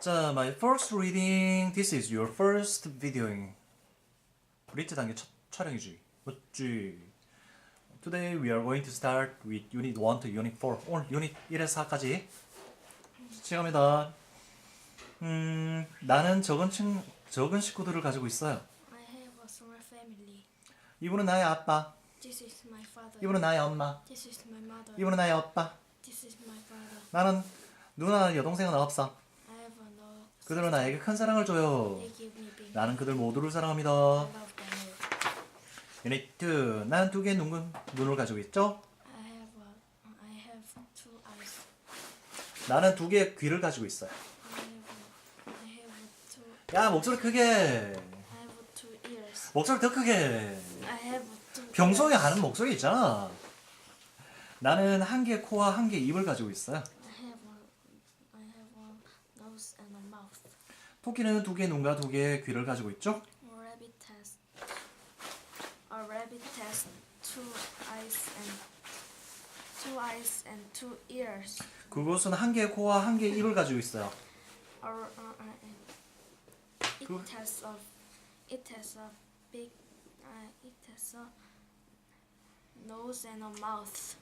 자, my first reading. This is your first videoing. 브리트 단계 첫 촬영이지. 맞지? Today we are going to start with Unit 1 to Unit 4. 오늘 Unit 1에서 4까지. 시작합니다. 음, 나는 적은 친 적은 식구들을 가지고 있어요. I have a small family. 이분은 나의 아빠. This is my father. 이분은 나의 엄마. This is my mother. 이분은 나의 오빠. This is my brother. 나는 누나 여동생은 없어. 그들은 나에게 큰 사랑을 줘요. 나는 그들 모두를 사랑합니다. 유닛 2. 난두 개의 눈, 눈을 가지고 있죠. 나는 두 개의 귀를 가지고 있어요. 야 목소리 크게. 목소리 더 크게. 평소에. 하는 목소리 있잖아. 나는 한 개의 코와 한 개의 입을 가지고 있어요. I have a. I have a nose and a mouth. 토끼는 두 개의 눈과 두 개의 귀를 가지고 있죠. A rabbit has. A rabbit has two eyes and. Two eyes and two ears. 그것은 한 개의 코와 한 개의 입을 가지고 있어요. or, or, or it has a it has a big uh, it has a nose and a mouth.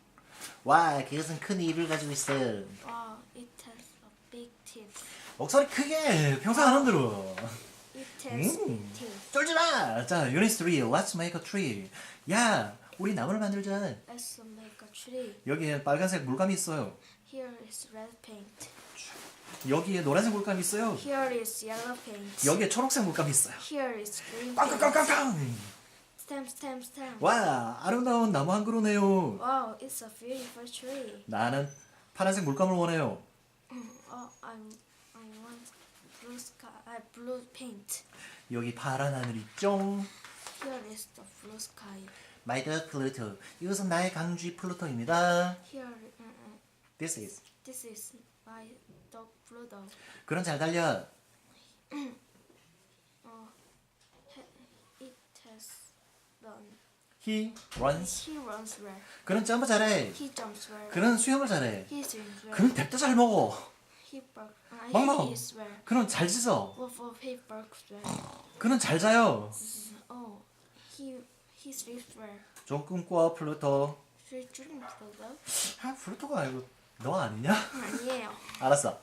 와, 그것은 큰 입을 가지고 있어요. Oh, it has a big teeth. 목소리 크게. 평소 하는 대로. 음. 쫄지 마. 자, 유닛 3. Let's make a tree. 야, 우리 나무를 만들자. Let's make a tree. 여기에 빨간색 물감이 있어요. Here is red paint. 여기에 노란색 물감이 있어요. Here is yellow paint. 여기에 초록색 물감이 있어요. Here is green. 꽝꽝꽝꽝꽝. Stem, stem, stem. 와, 아름다운 나무 한 그루네요. Wow, it's a beautiful tree. 나는 파란색 물감을 원해요. Oh, I, I want blue sky, uh, blue paint. 여기 파란 하늘 있죠? Here is the blue sky. 마이드 플루토. 이것은 나의 강쥐 플루토입니다. Here, uh, uh, This is. this is my dog Pluto. 그런 잘 달려. Uh, he- it has run. He runs. He runs well. 그는 점프 잘해. He jumps well. 그는 수영을 잘해. He swims well. 그는 덱도 잘 먹어. Uh, well. 그는 잘 짖어. 그는 잘 자요. Oh, he he sleeps well. 좀 꿈꿔 플루토. She dreams Pluto. 아 플루토가 아니고 너 아니냐? 아니에요. 알았어.